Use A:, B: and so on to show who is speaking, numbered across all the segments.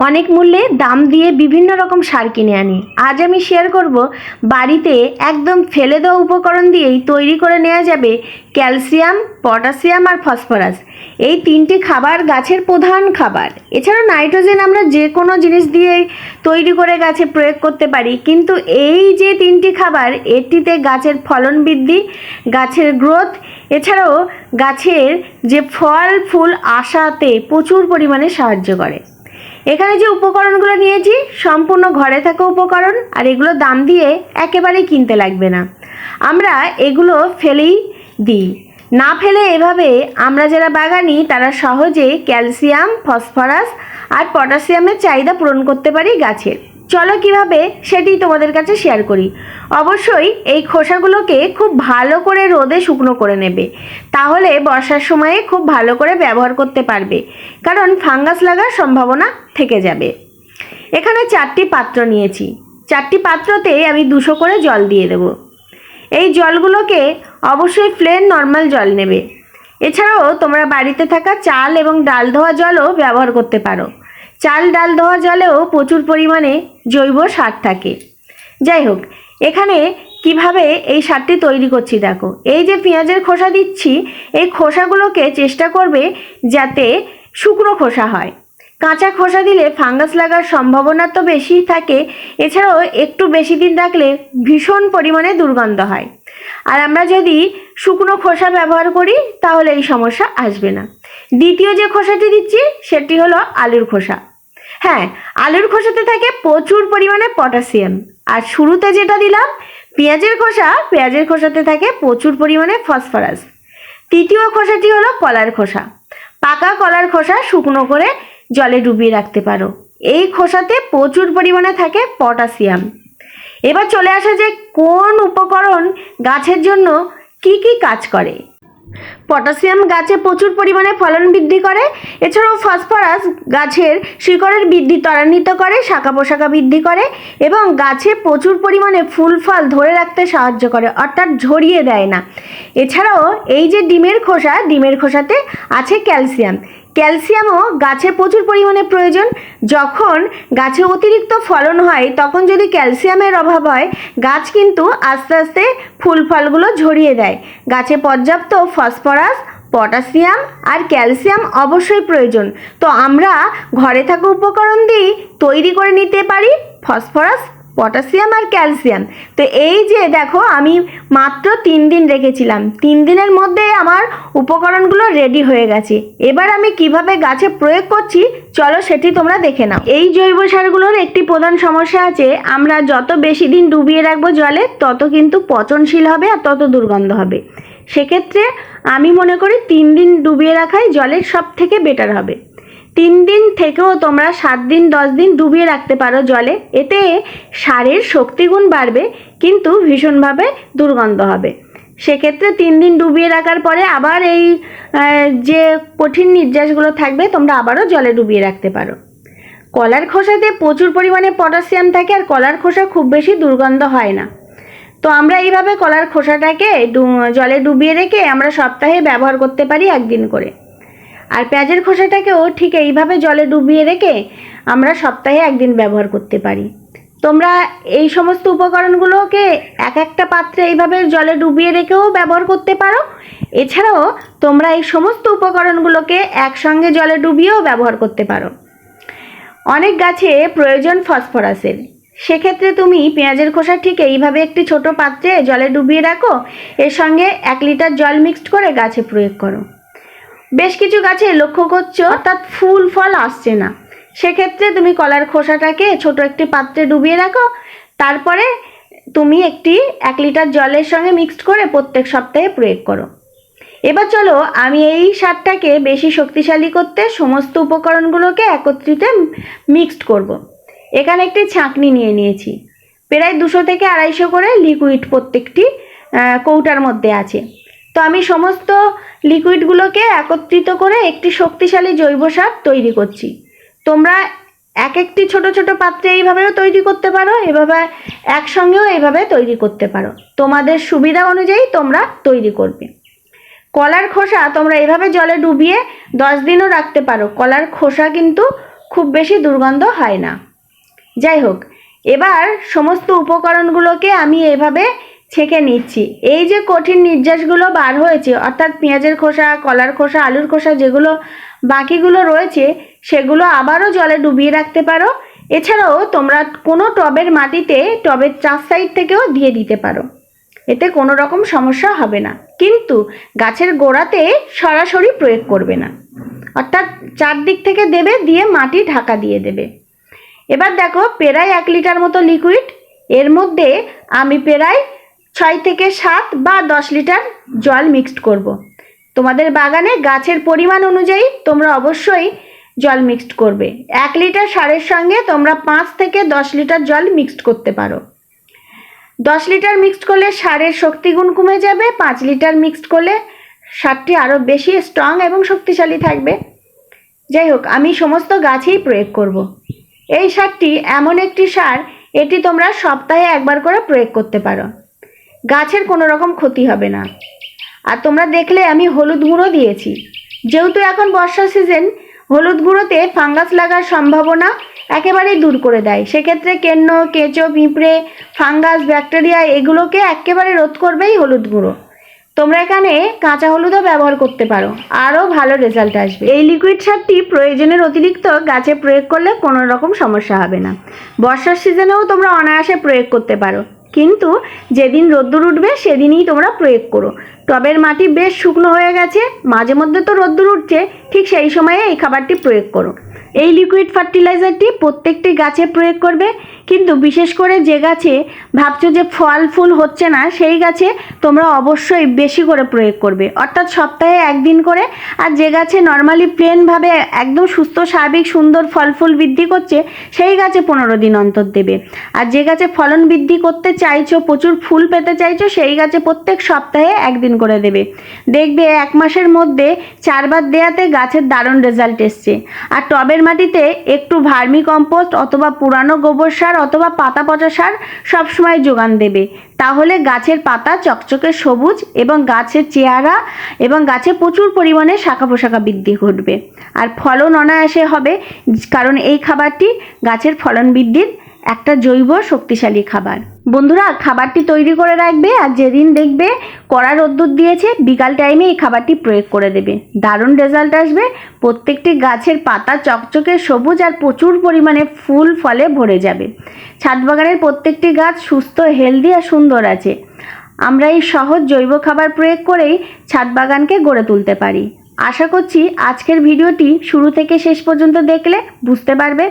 A: অনেক মূল্যে দাম দিয়ে বিভিন্ন রকম সার কিনে আনি। আজ আমি শেয়ার করব বাড়িতে একদম ফেলে দেওয়া উপকরণ দিয়েই তৈরি করে নেওয়া যাবে ক্যালসিয়াম, পটাশিয়াম আর ফসফরাস। এই তিনটি খাবার গাছের প্রধান খাবার। এছাড়াও নাইট্রোজেন আমরা যে কোনো জিনিস দিয়ে তৈরি করে গাছে প্রয়োগ করতে পারি। কিন্তু এই যে তিনটি খাবার, এটিতে গাছের ফলন বৃদ্ধি, গাছের গ্রোথ, এছাড়াও গাছের যে ফল, ফুল আসাতে প্রচুর পরিমাণে সাহায্য করে। এখানে যে উপকরণগুলো নিয়েছি, সম্পূর্ণ ঘরে থাকা উপকরণ, আর এগুলো দাম দিয়ে একেবারেই কিনতে লাগবে না। আমরা এগুলো ফেলেই দিই। না ফেলে এভাবে আমরা যারা বাগানি, তারা সহজে ক্যালসিয়াম, ফসফরাস আর পটাশিয়ামের চাহিদা পূরণ করতে পারি গাছের চলো কীভাবে সেটি তোমাদের কাছে শেয়ার করি। অবশ্যই এই খোসাগুলোকে খুব ভালো করে রোদে শুকনো করে নেবে। তাহলে বর্ষার সময়ে খুব ভালো করে ব্যবহার করতে পারবে, কারণ ফাঙ্গাস লাগার সম্ভাবনা থেকে যাবে। এখানে চারটি পাত্র নিয়েছি। চারটি পাত্রতে আমি দুশো করে জল দিয়ে দেবো। এই জলগুলোকে অবশ্যই প্লেন নর্মাল জল নেবে। এছাড়াও তোমরা বাড়িতে থাকা চাল এবং ডাল ধোয়া জলও ব্যবহার করতে পারো। চাল ডাল ধোয়া জলেও প্রচুর পরিমাণে জৈব সার থাকে। যাই হোক, এখানে কীভাবে এই সারটি তৈরি করছি দেখো। এই যে পেঁয়াজের খোসা দিচ্ছি, এই খোসাগুলোকে চেষ্টা করবে যাতে শুকনো খোসা হয়। কাঁচা খোসা দিলে ফাঙ্গাস লাগার সম্ভাবনা তো বেশি থাকে, এছাড়াও একটু বেশি দিন রাখলে ভীষণ পরিমাণে দুর্গন্ধ হয়। আর আমরা যদি শুকনো খোসা ব্যবহার করি, তাহলে এই সমস্যা আসবে না। দ্বিতীয় যে খোসাটি দিচ্ছি, সেটি হলো আলুর খোসা। হ্যাঁ আলুর খোসাতে থাকে প্রচুর পরিমাণে পটাশিয়াম। আর শুরুতে যেটা দিলাম, পেঁয়াজের খোসা, পেঁয়াজের খোসাতে থাকে প্রচুর পরিমাণে ফসফরাস। তৃতীয় খোসাটি হলো কলার খোসা। পাকা কলার খোসা শুকনো করে জলে ডুবিয়ে রাখতে পারো। এই খোসাতে প্রচুর পরিমাণে থাকে পটাশিয়াম। এবার চলে আসা যে কোন উপকরণ গাছের জন্য কি কি কাজ করে? পটাশিয়াম গাছে প্রচুর পরিমাণে ফলন বৃদ্ধি করে। এছাড়াও ফসফরাস গাছের শিকড়ের বৃদ্ধি ত্বরান্বিত করে, শাখা পোশাখা বৃদ্ধি করে এবং গাছে প্রচুর পরিমাণে ফুল, ফল ধরে রাখতে সাহায্য করে, অর্থাৎ ঝরিয়ে দেয় না। এছাড়াও এই যে ডিমের খোসা, ডিমের খোসাতে আছে ক্যালসিয়াম। ক্যালসিয়ামও গাছে প্রচুর পরিমাণে প্রয়োজন। যখন গাছে অতিরিক্ত ফলন হয়, তখন যদি ক্যালসিয়ামের অভাব হয়, গাছ কিন্তু আস্তে আস্তে ফুল ফলগুলো ঝরিয়ে দেয়। গাছে পর্যাপ্ত ফসফরাস, পটাশিয়াম আর ক্যালসিয়াম অবশ্যই প্রয়োজন। তো আমরা ঘরে থাকা উপকরণ দিয়েই তৈরি করে নিতে পারি ফসফরাস পটাশিয়াম আর ক্যালসিয়াম। তো এই যে দেখো, আমি মাত্র তিন দিন রেখেছিলাম। তিন দিনের মধ্যে আমার উপকরণগুলো রেডি হয়ে গেছে। এবার আমি কীভাবে গাছে প্রয়োগ করছি, চলো সেটি তোমরা দেখে নাও। এই জৈব সারগুলোর একটি প্রধান সমস্যা আছে, আমরা যত বেশি দিন ডুবিয়ে রাখব জলে, তত কিন্তু পচনশীল হবে আর তত দুর্গন্ধ হবে। সেক্ষেত্রে আমি মনে করি তিন দিন ডুবিয়ে রাখাই জলের সব থেকে বেটার হবে। তিন দিন থেকেও তোমরা সাত দিন, দশ দিন ডুবিয়ে রাখতে পারো জলে। এতে সারের শক্তিগুণ বাড়বে, কিন্তু ভীষণভাবে দুর্গন্ধ হবে। সেক্ষেত্রে তিন দিন ডুবিয়ে রাখার পরে আবার এই যে কঠিন নির্যাসগুলো থাকবে, তোমরা আবারও জলে ডুবিয়ে রাখতে পারো। কলার খোসাতে প্রচুর পরিমাণে পটাশিয়াম থাকে, আর কলার খোসা খুব বেশি দুর্গন্ধ হয় না। তো আমরা এইভাবে কলার খোসাটাকে জলে ডুবিয়ে রেখে আমরা সপ্তাহে ব্যবহার করতে পারি একদিন করে। আর পেঁয়াজের খোসাটাকেও ঠিক এইভাবে জলে ডুবিয়ে রেখে আমরা সপ্তাহে একদিন ব্যবহার করতে পারি। তোমরা এই সমস্ত উপকরণগুলোকে এক একটা পাত্রে এইভাবে জলে ডুবিয়ে রেখেও ব্যবহার করতে পারো। এছাড়াও তোমরা এই সমস্ত উপকরণগুলোকে একসঙ্গে জলে ডুবিয়েও ব্যবহার করতে পারো। অনেক গাছে প্রয়োজন ফসফরাসের। সেক্ষেত্রে তুমি পেঁয়াজের খোসা ঠিক এইভাবে একটি ছোট পাত্রে জলে ডুবিয়ে রাখো। এর সঙ্গে এক লিটার জল মিক্সড করে গাছে প্রয়োগ করো। বেশ কিছু গাছে লক্ষ্য করছ, অর্থাৎ ফুল, ফল আসছে না। সেক্ষেত্রে তুমি কলার খোসাটাকে ছোট একটি পাত্রে ডুবিয়ে রাখো, তারপরে তুমি একটি, এক লিটার জলের সঙ্গে মিক্সড করে প্রত্যেক সপ্তাহে প্রয়োগ করো। এবার চলো, আমি এই সারটাকে বেশি শক্তিশালী করতে সমস্ত উপকরণগুলোকে একত্রিত মিক্সড করব। এখানে একটি ছাঁকনি নিয়ে নিয়েছি। প্রায় দুশো থেকে আড়াইশো করে লিকুইড প্রত্যেকটি কৌটার মধ্যে আছে। তো আমি সমস্ত লিকুইডগুলোকে একত্রিত করে একটি শক্তিশালী জৈব সার তৈরি করছি। তোমরা এক একটি ছোট ছোট পাত্রে এইভাবেও তৈরি করতে পারো, এভাবে একসঙ্গেও এইভাবে তৈরি করতে পারো। তোমাদের সুবিধা অনুযায়ী তোমরা তৈরি করবে। কলার খোসা তোমরা এভাবে জলে ডুবিয়ে দশ দিনও রাখতে পারো। কলার খোসা কিন্তু খুব বেশি দুর্গন্ধ হয় না। যাই হোক, এবার সমস্ত উপকরণগুলোকে আমি এভাবে ছেঁকে নিচ্ছি। এই যে কঠিন নির্যাসগুলো বার হয়েছে, অর্থাৎ পেঁয়াজের খোসা, কলার খোসা, আলুর খোসা যেগুলো বাকিগুলো রয়েছে, সেগুলো আবারও জলে ডুবিয়ে রাখতে পারো। এছাড়াও তোমরা কোনো টবের মাটিতে টবের চার সাইড থেকেও দিয়ে দিতে পারো। এতে কোনো রকম সমস্যা হবে না। কিন্তু গাছের গোড়াতে সরাসরি প্রয়োগ করবে না। অর্থাৎ চারদিক থেকে দেবে, দিয়ে মাটি ঢাকা দিয়ে দেবে। এবার দেখো, প্রায় এক লিটার মতো লিকুইড এর মধ্যে আমি প্রায় ছয় থেকে সাত বা দশ লিটার জল মিক্সড করব। তোমাদের বাগানে গাছের পরিমাণ অনুযায়ী তোমরা অবশ্যই জল মিক্সড করবে এক লিটার সারের সঙ্গে তোমরা পাঁচ থেকে দশ লিটার জল মিক্সড করতে পারো দশ লিটার মিক্সড করলে সারের শক্তিগুণ কমে যাবে, পাঁচ লিটার মিক্সড করলে সারটি আরও বেশি স্ট্রং এবং শক্তিশালী থাকবে যাই হোক, আমি সমস্ত গাছেই প্রয়োগ করব। এই সারটি এমন একটি সার, এটি তোমরা সপ্তাহে একবার করে প্রয়োগ করতে পারো গাছের কোনো রকম ক্ষতি হবে না। আর তোমরা দেখলে আমি হলুদ গুঁড়ো দিয়েছি। যেহেতু এখন বর্ষা সিজন হলুদ গুঁড়োতে ফাঙ্গাস লাগার সম্ভাবনা একেবারেই দূর করে দেয়। সেক্ষেত্রে কেন্ন, কেঁচো, পিঁপড়ে ফাঙ্গাস ব্যাকটেরিয়া এগুলোকে একেবারে রোধ করবেই হলুদ গুঁড়ো। তোমরা এখানে কাঁচা হলুদও ব্যবহার করতে পারো। আরও ভালো রেজাল্ট আসবে। এই লিকুইড সারটি প্রয়োজনের অতিরিক্ত গাছে প্রয়োগ করলে কোনো রকম সমস্যা হবে না। বর্ষার সিজনেও তোমরা অনায়াসে প্রয়োগ করতে পারো। কিন্তু যেদিন রোদ্দুর উঠবে সেদিনই তোমরা প্রয়োগ করো। টবের মাটি বেশ শুকনো হয়ে গেছে, মাঝে মধ্যে তো রোদ্দুর উঠছে, ঠিক সেই সময়ে এই খাবারটি প্রয়োগ করো এই লিকুইড ফার্টিলাইজারটি প্রত্যেকটি গাছে প্রয়োগ করবে, কিন্তু বিশেষ করে যে গাছে ভাবছ যে ফল ফুল হচ্ছে না, সেই গাছে তোমরা অবশ্যই বেশি করে প্রয়োগ করবে। অর্থাৎ সপ্তাহে একদিন করে, আর যে গাছে নর্মালি প্লেনভাবে একদম সুস্থ স্বাভাবিক সুন্দর ফল ফুল বৃদ্ধি করছে, সেই গাছে পনেরো দিন অন্তর দেবে। আর যে গাছে ফলন বৃদ্ধি করতে চাইছো, প্রচুর ফুল পেতে চাইছো, সেই গাছে প্রত্যেক সপ্তাহে একদিন করে দেবে। দেখবে এক মাসের মধ্যে চারবার দেয়াতে গাছের দারুণ রেজাল্ট এসছে। আর টবের মাটিতে একটু ভার্মি কম্পোস্ট অথবা পুরানো গোবর সার অথবা পাতা পচা সার সবসময় যোগান দেবে। তাহলে গাছের পাতা চকচকে সবুজ এবং গাছের চেহারা এবং গাছে প্রচুর পরিমাণে শাখা পোশাখা বৃদ্ধি ঘটবে। আর ফলন অনায়াসে হবে, কারণ এই খাবারটি গাছের ফলন বৃদ্ধির একটা জৈব শক্তিশালী খাবার। বন্ধুরা, খাবারটি তৈরি করে রাখবে আর যেদিন দেখবে কড়া রোদ্দুর দিয়েছে, বিকাল টাইমে এই খাবারটি প্রয়োগ করে দেবে। দারুণ রেজাল্ট আসবে। প্রত্যেকটি গাছের পাতা চকচকে সবুজ আর প্রচুর পরিমাণে ফুল ফলে ভরে যাবে। ছাদ বাগানের প্রত্যেকটি গাছ সুস্থ হেলদি আর সুন্দর আছে। আমরা এই সহজ জৈব খাবার প্রয়োগ করেই ছাদ বাগানকে গড়ে তুলতে পারি। আশা করছি আজকের ভিডিওটি শুরু থেকে শেষ পর্যন্ত দেখলে বুঝতে পারবে।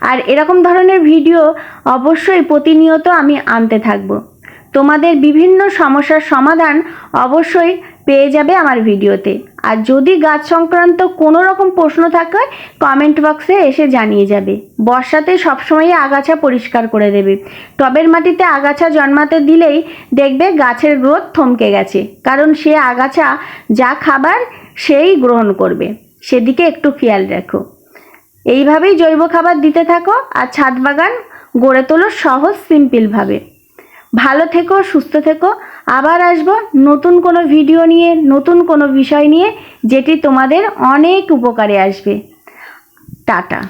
A: আর এরকম ধরনের ভিডিও অবশ্যই প্রতিনিয়ত আমি আনতে থাকব। তোমাদের বিভিন্ন সমস্যার সমাধান অবশ্যই পেয়ে যাবে আমার ভিডিওতে। আর যদি গাছ সংক্রান্ত কোনো রকম প্রশ্ন থাকে কমেন্ট বক্সে এসে জানিয়ে যাবে। বর্ষাতে সবসময় আগাছা পরিষ্কার করে দেবে। টবের মাটিতে আগাছা জন্মাতে দিলেই দেখবে গাছের গ্রোথ থমকে গেছে। কারণ সে আগাছা যা খাবার সেই গ্রহণ করবে। সেদিকে একটু খেয়াল রাখো। এইভাবেই জৈব খাবার দিতে থাকো আর ছাদ বাগান গড়ে তোলো সহজ সিম্পলভাবে ভালো থেকো, সুস্থ থেকো। আবার আসব নতুন কোনো ভিডিও নিয়ে, নতুন কোনো বিষয় নিয়ে, যেটি তোমাদের অনেক উপকারে আসবে। টাটা।